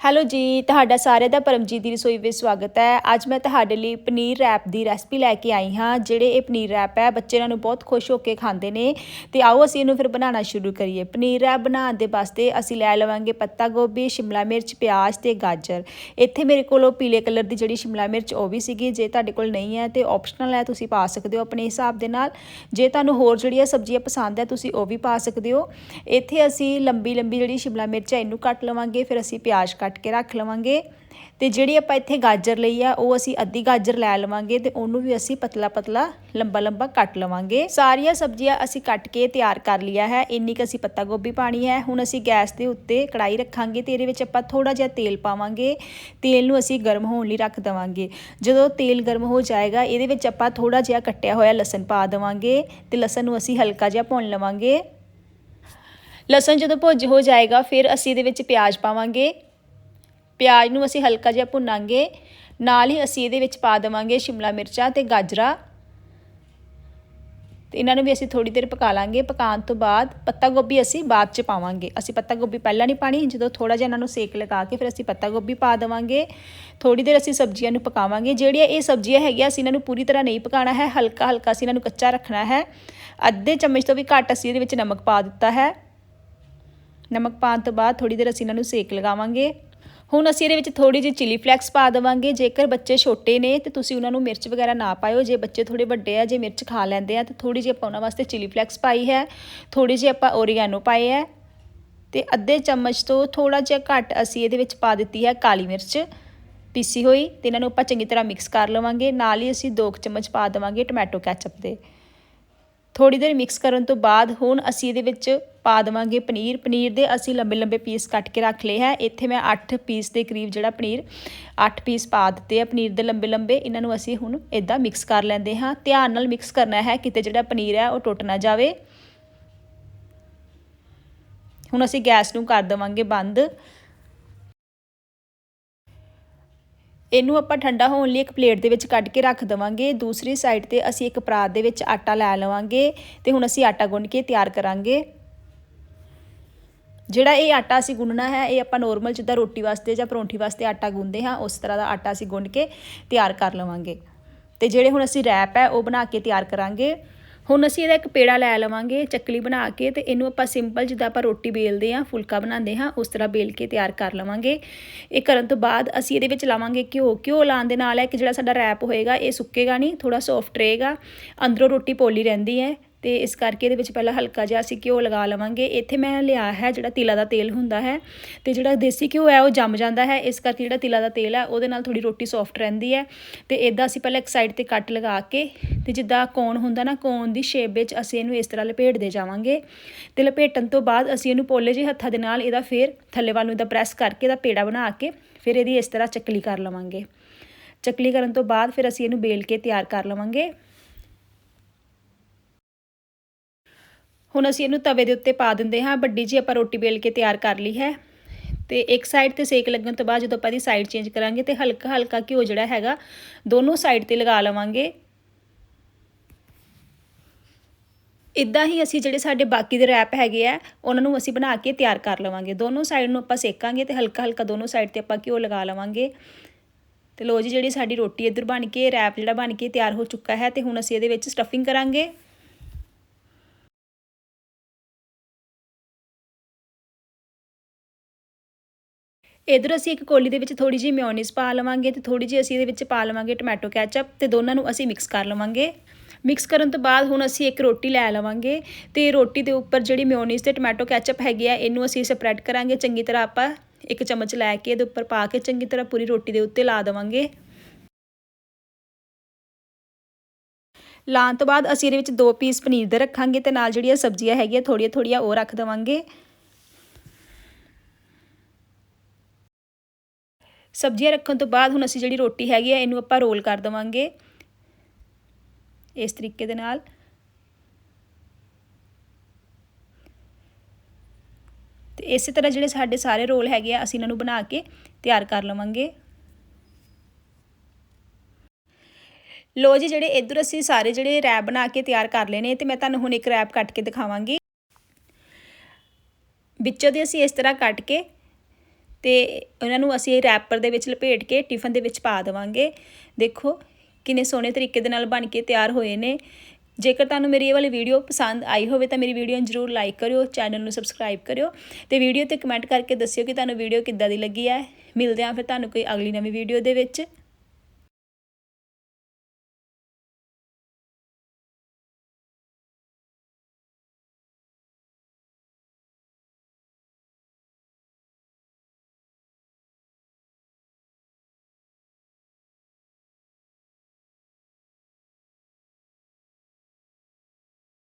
Hello ਜੀ, ਤੁਹਾਡਾ ਸਾਰਿਆਂ ਦਾ ਪਰਮਜੀਤ ਦੀ ਰਸੋਈ ਵਿੱਚ ਸਵਾਗਤ ਹੈ। ਅੱਜ ਮੈਂ ਤੁਹਾਡੇ ਲਈ ਪਨੀਰ ਰੈਪ ਦੀ ਰੈਸਪੀ ਲੈ ਕੇ ਆਈ ਹਾਂ, ਜਿਹੜੇ ਇਹ ਪਨੀਰ ਰੈਪ ਹੈ ਬੱਚੇ ਇਹਨਾਂ ਨੂੰ ਬਹੁਤ ਖੁਸ਼ ਹੋ ਕੇ ਖਾਂਦੇ ਨੇ। ਤੇ ਆਓ ਅਸੀਂ ਇਹਨੂੰ ਫਿਰ ਬਣਾਉਣਾ ਸ਼ੁਰੂ ਕਰੀਏ। ਪਨੀਰ ਰੈਪ ਬਣਾਉਣ ਦੇ ਵਾਸਤੇ ਅਸੀਂ ਲੈ ਲਵਾਂਗੇ ਪੱਤਾ ਗੋਭੀ, ਸ਼ਿਮਲਾ ਮਿਰਚ, ਪਿਆਜ਼ ਤੇ ਗਾਜਰ। ਇੱਥੇ ਮੇਰੇ ਕੋਲ ਉਹ ਪੀਲੇ ਕਲਰ ਦੀ ਜਿਹੜੀ ਸ਼ਿਮਲਾ ਮਿਰਚ ਉਹ ਵੀ ਸੀਗੀ, ਜੇ ਤੁਹਾਡੇ ਕੋਲ ਨਹੀਂ ਹੈ ਤੇ ਆਪਸ਼ਨਲ ਹੈ, ਤੁਸੀਂ ਪਾ ਸਕਦੇ ਹੋ ਆਪਣੇ ਹਿਸਾਬ ਦੇ ਨਾਲ। ਜੇ ਤੁਹਾਨੂੰ ਹੋਰ ਜਿਹੜੀਆਂ ਸਬਜ਼ੀਆਂ ਪਸੰਦ ਹੈ, ਤੁਸੀਂ ਉਹ ਵੀ ਪਾ ਸਕਦੇ ਹੋ। ਇੱਥੇ ਅਸੀਂ ਲੰਬੀ ਲੰਬੀ ਜਿਹੜੀ ਸ਼ਿਮਲਾ ਮਿਰਚ ਹੈ, ਇਹਨੂੰ ਕੱਟ ਲਵਾਂਗੇ, ਫਿਰ ਅਸੀਂ ਪਿਆਜ਼ ਕੱਟ ਕੱਟ ਕੇ ਰੱਖ ਲਵਾਂਗੇ। ਤੇ ਜਿਹੜੀ ਆਪਾਂ ਇੱਥੇ ਗਾਜਰ ਲਈ ਆ, ਉਹ ਅਸੀਂ ਅੱਧੀ ਗਾਜਰ ਲੈ ਲਵਾਂਗੇ ਤੇ ਉਹਨੂੰ ਵੀ ਅਸੀਂ ਪਤਲਾ ਪਤਲਾ ਲੰਬਾ ਲੰਬਾ ਕੱਟ ਲਵਾਂਗੇ। ਸਾਰੀਆਂ ਸਬਜ਼ੀਆਂ ਅਸੀਂ ਕੱਟ ਕੇ ਤਿਆਰ ਕਰ ਲਿਆ ਹੈ। ਇੰਨੀ ਕ ਅਸੀਂ ਪੱਤਾ ਗੋਭੀ ਪਾਣੀ ਹੈ। ਹੁਣ ਅਸੀਂ ਗੈਸ ਦੇ ਉੱਤੇ ਕੜਾਈ ਰੱਖਾਂਗੇ ਤੇ ਇਹਦੇ ਵਿੱਚ ਆਪਾਂ ਥੋੜਾ ਜਿਹਾ ਤੇਲ ਪਾਵਾਂਗੇ। ਤੇਲ ਨੂੰ ਅਸੀਂ ਗਰਮ ਹੋਣ ਲਈ ਰੱਖ ਦਵਾਂਗੇ। ਜਦੋਂ ਤੇਲ ਗਰਮ ਹੋ ਜਾਏਗਾ, ਇਹਦੇ ਵਿੱਚ ਆਪਾਂ ਥੋੜਾ ਜਿਹਾ ਕੱਟਿਆ ਹੋਇਆ ਲਸਣ ਪਾ ਦਵਾਂਗੇ ਤੇ ਲਸਣ ਨੂੰ ਅਸੀਂ ਹਲਕਾ ਜਿਹਾ ਭੁੰਨ ਲਵਾਂਗੇ। ਲਸਣ ਜਦੋਂ ਭੁੱਜ ਹੋ ਜਾਏਗਾ, ਫਿਰ ਅਸੀਂ ਇਹਦੇ ਵਿੱਚ ਪਿਆਜ਼ ਪਾਵਾਂਗੇ। ਪਿਆਜ਼ ਨੂੰ ਅਸੀਂ ਹਲਕਾ ਜਿਹਾ ਭੁੰਨਾਂਗੇ, ਨਾਲ ਹੀ ਅਸੀਂ ਇਹਦੇ ਵਿੱਚ ਪਾ ਦੇਵਾਂਗੇ ਸ਼ਿਮਲਾ ਮਿਰਚਾਂ ਤੇ ਗਾਜਰਾਂ। ਤੇ ਇਹਨਾਂ ਨੂੰ ਵੀ ਅਸੀਂ ਥੋੜੀ ਦੇਰ ਪਕਾ ਲਾਂਗੇ। ਪਕਾਉਣ ਤੋਂ ਬਾਅਦ ਪੱਤਾ ਗੋਭੀ ਅਸੀਂ ਬਾਅਦ ਚ ਪਾਵਾਂਗੇ। ਅਸੀਂ ਪੱਤਾ ਗੋਭੀ ਪਹਿਲਾਂ ਨਹੀਂ ਪਾਣੀ, ਜਦੋਂ ਥੋੜਾ ਜਿਹਾ ਇਹਨਾਂ ਨੂੰ ਸੇਕ ਲਗਾ ਕੇ ਫਿਰ ਅਸੀਂ ਪੱਤਾ ਗੋਭੀ ਪਾ ਦੇਵਾਂਗੇ। ਥੋੜੀ ਦੇਰ ਅਸੀਂ ਸਬਜ਼ੀਆਂ ਨੂੰ ਪਕਾਵਾਂਗੇ। ਜਿਹੜੀਆਂ ਇਹ ਸਬਜ਼ੀਆਂ ਹੈਗੀਆਂ, ਅਸੀਂ ਇਹਨਾਂ ਨੂੰ ਪੂਰੀ ਤਰ੍ਹਾਂ ਨਹੀਂ ਪਕਾਉਣਾ ਹੈ। ਹਲਕਾ ਹਲਕਾ ਅਸੀਂ ਇਹਨਾਂ ਨੂੰ ਕੱਚਾ ਰੱਖਣਾ ਹੈ। ਅੱਧੇ ਚਮਚ ਤੋਂ ਵੀ ਘੱਟ ਅਸੀਂ ਇਹਦੇ ਵਿੱਚ ਨਮਕ ਪਾ ਦਿੱਤਾ ਹੈ। ਨਮਕ ਪਾਉਣ ਤੋਂ ਬਾਅਦ ਥੋੜੀ ਦੇਰ ਅਸੀਂ ਇਹਨਾਂ ਨੂੰ ਸੇਕ ਲਗਾਵਾਂਗੇ। ਹੁਣ ਅਸੀਂ ਇਹਦੇ ਵਿੱਚ ਥੋੜੀ ਜਿਹੀ ਚਿਲੀ ਫਲੈਕਸ ਪਾ ਦੇਵਾਂਗੇ। ਜੇਕਰ ਬੱਚੇ ਛੋਟੇ ਨੇ ਤੇ ਤੁਸੀਂ ਉਹਨਾਂ ਨੂੰ ਮਿਰਚ ਵਗੈਰਾ ਨਾ ਪਾਇਓ, ਜੇ ਬੱਚੇ ਥੋੜੇ ਵੱਡੇ ਆ, ਜੇ ਮਿਰਚ ਖਾ ਲੈਂਦੇ ਆ, ਤੇ ਥੋੜੀ ਜਿਹੀ ਆਪਾਂ ਉਹਨਾਂ ਵਾਸਤੇ ਚਿਲੀ ਫਲੈਕਸ ਪਾਈ ਹੈ। ਥੋੜੀ ਜਿਹੀ ਆਪਾਂ ਓਰੀਗੈਨੋ ਪਾਏ ਹੈ। ਤੇ ਅੱਧੇ ਚਮਚ ਤੋਂ ਥੋੜਾ ਜਿਹਾ ਘੱਟ ਅਸੀਂ ਇਹਦੇ ਵਿੱਚ ਪਾ ਦਿੱਤੀ ਹੈ ਕਾਲੀ ਮਿਰਚ। ਪੀਸੀ ਹੋਈ ਤੇ ਇਹਨਾਂ ਨੂੰ ਆਪਾਂ ਚੰਗੀ ਤਰ੍ਹਾਂ ਮਿਕਸ ਕਰ ਲਵਾਂਗੇ। ਨਾਲ ਹੀ ਅਸੀਂ 2 ਚਮਚ ਪਾ ਦੇਵਾਂਗੇ ਟੋਮੈਟੋ ਕੈਚਅਪ ਦੇ। ਥੋੜੀ ਦੇਰ ਮਿਕਸ ਕਰਨ ਤੋਂ ਬਾਅਦ ਹੁਣ ਅਸੀਂ ਇਹਦੇ ਵਿੱਚ ਪਾ ਦੇਵਾਂਗੇ ਪਨੀਰ। ਪਨੀਰ ਦੇ ਅਸੀਂ ਲੰਬੇ ਲੰਬੇ ਪੀਸ ਕੱਟ ਕੇ ਰੱਖ ਲਏ ਹੈ। ਇੱਥੇ ਮੈਂ 8 ਪੀਸ ਦੇ ਕਰੀਬ ਜਿਹੜਾ ਪਨੀਰ 8 ਪੀਸ ਪਾ ਦਿੱਤੇ ਆ। ਪਨੀਰ ਦੇ ਲੰਬੇ ਲੰਬੇ ਇਹਨਾਂ ਨੂੰ ਅਸੀਂ ਹੁਣ ਇਦਾਂ ਮਿਕਸ ਕਰ ਲੈਂਦੇ ਹਾਂ। ਧਿਆਨ ਨਾਲ ਮਿਕਸ ਕਰਨਾ ਹੈ। ਕਿਤੇ ਜਿਹੜਾ ਪਨੀਰ ਹੈ, ਉਹ ਟੁੱਟ ਨਾ ਜਾਵੇ। ਹੁਣ ਅਸੀਂ ਗੈਸ ਨੂੰ ਕਰ ਦੇਵਾਂਗੇ ਬੰਦ। ਇਹਨੂੰ ਆਪਾਂ ਠੰਡਾ ਹੋਣ ਲਈ ਇੱਕ ਪਲੇਟ ਦੇ ਵਿੱਚ ਕੱਢ ਕੇ ਰੱਖ ਦਵਾਂਗੇ। ਦੂਸਰੀ ਸਾਈਡ ਤੇ ਅਸੀਂ ਇੱਕ ਪਰਾਤ ਦੇ ਵਿੱਚ ਆਟਾ ਲੈ ਲਵਾਂਗੇ ਤੇ ਹੁਣ ਅਸੀਂ ਆਟਾ ਗੁੰਨ ਕੇ ਤਿਆਰ ਕਰਾਂਗੇ। ਜਿਹੜਾ ਇਹ ਆਟਾ ਅਸੀਂ ਗੁੰਨਣਾ ਹੈ, ਇਹ ਆਪਾਂ ਨੋਰਮਲ ਜਿੱਦਾਂ ਰੋਟੀ ਵਾਸਤੇ ਜਾਂ ਪਰੌਂਠੀ ਵਾਸਤੇ ਆਟਾ ਗੁੰਨਦੇ ਹਾਂ, ਉਸ ਤਰ੍ਹਾਂ ਦਾ ਆਟਾ ਅਸੀਂ ਗੁੰਨ ਕੇ ਤਿਆਰ ਕਰ ਲਵਾਂਗੇ। ਤੇ ਜਿਹੜੇ ਹੁਣ ਅਸੀਂ ਰੈਪ ਹੈ, ਉਹ ਬਣਾ ਕੇ ਤਿਆਰ ਕਰਾਂਗੇ। ਹੁਣ ਅਸੀਂ ਇਹਦਾ ਇੱਕ ਪੇੜਾ ਲੈ ਲਵਾਂਗੇ, ਚੱਕਲੀ ਬਣਾ ਕੇ ਤੇ ਇਹਨੂੰ ਆਪਾਂ ਸਿੰਪਲ ਜਿੱਦਾਂ ਆਪਾਂ ਰੋਟੀ ਬੇਲਦੇ ਹਾਂ, ਫੁਲਕਾ ਬਣਾਉਂਦੇ ਹਾਂ, ਉਸ ਤਰ੍ਹਾਂ ਬੇਲ ਕੇ ਤਿਆਰ ਕਰ ਲਵਾਂਗੇ। ਇਹ ਕਰਨ ਤੋਂ ਬਾਅਦ ਅਸੀਂ ਇਹਦੇ ਵਿੱਚ ਲਾਵਾਂਗੇ ਘਿਓ। ਘਿਓ ਲਾਉਣ ਦੇ ਨਾਲ ਹੈ ਕਿ ਜਿਹੜਾ ਸਾਡਾ ਰੈਪ ਹੋਏਗਾ, ਇਹ ਸੁੱਕੇਗਾ ਨਹੀਂ ਥੋੜਾ ਸੌਫਟ ਰਹੇਗਾ। ਅੰਦਰੋਂ ਰੋਟੀ ਪੋਲੀ ਰਹਿੰਦੀ ਹੈ। ਤੇ ਇਸ ਕਰਕੇ ਇਹਦੇ ਵਿੱਚ ਪਹਿਲਾਂ ਹਲਕਾ ਜਿਹਾ ਅਸੀਂ ਘਿਓ ਲਗਾ ਲਵਾਂਗੇ। ਇੱਥੇ ਮੈਂ ਲਿਆ ਹੈ ਜਿਹੜਾ ਤਿਲਾ ਦਾ ਤੇਲ ਹੁੰਦਾ ਹੈ ਤੇ ਜਿਹੜਾ ਦੇਸੀ ਘਿਓ ਹੈ, ਉਹ ਜੰਮ ਜਾਂਦਾ ਹੈ। ਇਸ ਕਰਕੇ ਜਿਹੜਾ ਤਿਲਾ ਦਾ ਤੇਲ ਹੈ, ਉਹਦੇ ਨਾਲ ਥੋੜੀ ਰੋਟੀ ਸੌਫਟ ਰਹਿੰਦੀ ਹੈ ਤੇ ਇਦਾਂ ਅਸੀਂ ਪਹਿਲਾਂ ਇੱਕ ਸਾਈਡ ਤੇ ਕੱਟ ਲਗਾ ਕੇ ਤੇ ਜਿੱਦਾਂ ਕੋਨ ਹੁੰਦਾ ਨਾ, ਕੋਨ ਦੀ ਸ਼ੇਪ ਵਿੱਚ ਅਸੀਂ ਇਹਨੂੰ ਇਸ ਤਰ੍ਹਾਂ ਲਪੇਟਦੇ ਜਾਵਾਂਗੇ ਤੇ ਲਪੇਟਣ ਤੋਂ ਬਾਅਦ ਅਸੀਂ ਇਹਨੂੰ ਪੋਲੇ ਜਿਹੇ ਹੱਥਾਂ ਦੇ ਨਾਲ ਇਹਦਾ ਫੇਰ ਥੱਲੇ ਵੱਲ ਨੂੰ ਇਹਦਾ ਪ੍ਰੈਸ ਕਰਕੇ ਇਹਦਾ ਪੇੜਾ ਬਣਾ ਕੇ ਫਿਰ ਇਹਦੀ ਇਸ ਤਰ੍ਹਾਂ ਚੱਕਲੀ ਕਰ ਲਵਾਂਗੇ। ਚੱਕਲੀ ਕਰਨ ਤੋਂ ਬਾਅਦ ਫਿਰ ਅਸੀਂ ਇਹਨੂੰ ਬੇਲ ਕੇ ਤਿਆਰ ਕਰ ਲਵਾਂਗੇ। ਹੁਣ ਅਸੀਂ ਇਹਨੂੰ ਤਵੇ ਦੇ ਉੱਤੇ ਪਾ ਦਿੰਦੇ ਹਾਂ। ਵੱਡੀ ਜੀ ਆਪਾਂ ਰੋਟੀ ਬੇਲ ਕੇ ਤਿਆਰ ਕਰ ਲਈ ਹੈ। ਤੇ ਇੱਕ ਸਾਈਡ ਤੇ ਸੇਕ ਲੱਗਣ ਤੋਂ ਬਾਅਦ ਜਦੋਂ ਆਪਾਂ ਦੀ ਸਾਈਡ ਚੇਂਜ ਕਰਾਂਗੇ ਤੇ ਹਲਕਾ ਹਲਕਾ ਘਿਓ ਜਿਹੜਾ ਹੈਗਾ, ਦੋਨੋਂ ਸਾਈਡ ਤੇ ਲਗਾ ਲਵਾਂਗੇ। ਇਦਾਂ ਹੀ ਅਸੀਂ ਜਿਹੜੇ ਸਾਡੇ ਬਾਕੀ ਦੇ ਰੈਪ ਹੈਗੇ ਆ, ਉਹਨਾਂ ਨੂੰ ਅਸੀਂ ਬਣਾ ਕੇ ਤਿਆਰ ਕਰ ਲਵਾਂਗੇ। ਦੋਨੋਂ ਸਾਈਡ ਨੂੰ ਆਪਾਂ ਸੇਕਾਂਗੇ ਤੇ ਹਲਕਾ ਹਲਕਾ ਦੋਨੋਂ ਸਾਈਡ ਤੇ ਆਪਾਂ ਘਿਓ ਲਗਾ ਲਵਾਂਗੇ। ਤੇ ਲੋ ਜੀ, ਜਿਹੜੀ ਸਾਡੀ ਰੋਟੀ ਇੱਧਰ ਬਣ ਕੇ ਰੈਪ ਜਿਹੜਾ ਬਣ ਕੇ ਤਿਆਰ ਹੋ ਚੁੱਕਾ ਹੈ ਤੇ ਹੁਣ ਅਸੀਂ ਇਹਦੇ ਵਿੱਚ ਸਟਫਿੰਗ ਕਰਾਂਗੇ। ਇਧਰ ਅਸੀਂ ਇੱਕ ਕੋਲੀ ਦੇ ਵਿੱਚ ਥੋੜੀ ਜਿਹੀ ਮਿਓਨੀਜ਼ ਪਾ ਲਵਾਂਗੇ ਤੇ ਥੋੜੀ ਜਿਹੀ ਅਸੀਂ ਇਹਦੇ ਵਿੱਚ ਪਾ ਲਵਾਂਗੇ ਟੋਮੈਟੋ ਕੈਚਅਪ ਤੇ ਦੋਨਾਂ ਨੂੰ ਅਸੀਂ ਮਿਕਸ ਕਰ ਲਵਾਂਗੇ। ਮਿਕਸ ਕਰਨ ਤੋਂ ਬਾਅਦ ਹੁਣ ਅਸੀਂ ਇੱਕ ਰੋਟੀ ਲੈ ਲਵਾਂਗੇ ਤੇ ਰੋਟੀ ਦੇ ਉੱਪਰ ਜਿਹੜੀ ਮਿਓਨੀਜ਼ ਤੇ ਟੋਮੈਟੋ ਕੈਚਅਪ ਹੈਗੀ ਆ, ਇਹਨੂੰ ਅਸੀਂ ਸਪਰੈਡ ਕਰਾਂਗੇ। ਚੰਗੀ ਤਰ੍ਹਾਂ ਆਪਾਂ ਇੱਕ ਚਮਚ ਲੈ ਕੇ ਇਹਦੇ ਉੱਪਰ ਪਾ ਕੇ ਚੰਗੀ ਤਰ੍ਹਾਂ ਪੂਰੀ ਰੋਟੀ ਦੇ ਉੱਤੇ ਲਾ ਦੇਵਾਂਗੇ। ਲਾਉਣ ਤੋਂ ਬਾਅਦ ਅਸੀਂ ਇਹਦੇ ਵਿੱਚ ਦੋ ਪੀਸ ਪਨੀਰ ਦੇ ਰੱਖਾਂਗੇ ਤੇ ਨਾਲ ਜਿਹੜੀਆਂ ਸਬਜ਼ੀਆਂ ਹੈਗੀਆਂ ਥੋੜੀਆਂ ਥੋੜੀਆਂ ਉਹ ਰੱਖ ਦੇਵਾਂਗੇ। ਸਬਜ਼ੀਆਂ ਰੱਖਣ ਤੋਂ ਬਾਅਦ ਹੁਣ ਅਸੀਂ ਜਿਹੜੀ ਰੋਟੀ ਹੈਗੀ ਆ, ਇਹਨੂੰ ਆਪਾਂ ਰੋਲ ਕਰ ਦਵਾਂਗੇ। ਇਸ ਤਰੀਕੇ ਦੇ ਨਾਲ। ਤੇ ਇਸੇ ਤਰ੍ਹਾਂ ਜਿਹੜੇ ਸਾਡੇ ਸਾਰੇ ਰੋਲ ਹੈਗੇ ਆ, ਅਸੀਂ ਇਹਨਾਂ ਨੂੰ ਬਣਾ ਕੇ ਤਿਆਰ ਕਰ ਲਵਾਂਗੇ। ਲੋ ਜੀ, ਜਿਹੜੇ ਇਧਰ ਅਸੀਂ ਸਾਰੇ ਜਿਹੜੇ ਰੈਪ ਬਣਾ ਕੇ ਤਿਆਰ ਕਰ ਲਏ ਨੇ, ਤੇ ਮੈਂ ਤੁਹਾਨੂੰ ਹੁਣ ਇੱਕ ਰੈਪ ਕੱਟ ਕੇ ਦਿਖਾਵਾਂਗੀ। ਵਿੱਚੋਂ ਦੇ ਅਸੀਂ ਇਸ ਤਰ੍ਹਾਂ ਕੱਟ ਕੇ ਤੇ ਉਹਨਾਂ ਨੂੰ ਅਸੀਂ ਰੈਪਰ ਦੇ ਵਿੱਚ ਲਪੇਟ ਕੇ ਟਿਫਨ ਦੇ ਵਿੱਚ ਪਾ ਦੇਵਾਂਗੇ। ਦੇਖੋ ਕਿੰਨੇ ਸੋਹਣੇ ਤਰੀਕੇ ਦੇ ਨਾਲ ਬਣ ਕੇ ਤਿਆਰ ਹੋਏ ਨੇ। ਜੇਕਰ ਤੁਹਾਨੂੰ ਮੇਰੀ ਇਹ ਵਾਲੀ ਵੀਡੀਓ ਪਸੰਦ ਆਈ ਹੋਵੇ ਤਾਂ ਮੇਰੀ ਵੀਡੀਓ ਨੂੰ ਜਰੂਰ ਲਾਈਕ ਕਰਿਓ ਚੈਨਲ ਨੂੰ ਸਬਸਕ੍ਰਾਈਬ ਕਰਿਓ ਤੇ ਵੀਡੀਓ ਤੇ ਕਮੈਂਟ ਕਰਕੇ ਦੱਸਿਓ ਕਿ ਤੁਹਾਨੂੰ ਵੀਡੀਓ ਕਿੱਦਾਂ ਦੀ ਲੱਗੀ ਹੈ। ਮਿਲਦੇ ਹਾਂ ਫਿਰ ਤੁਹਾਨੂੰ ਕੋਈ ਅਗਲੀ ਨਵੀਂ ਵੀਡੀਓ ਦੇ ਵਿੱਚ।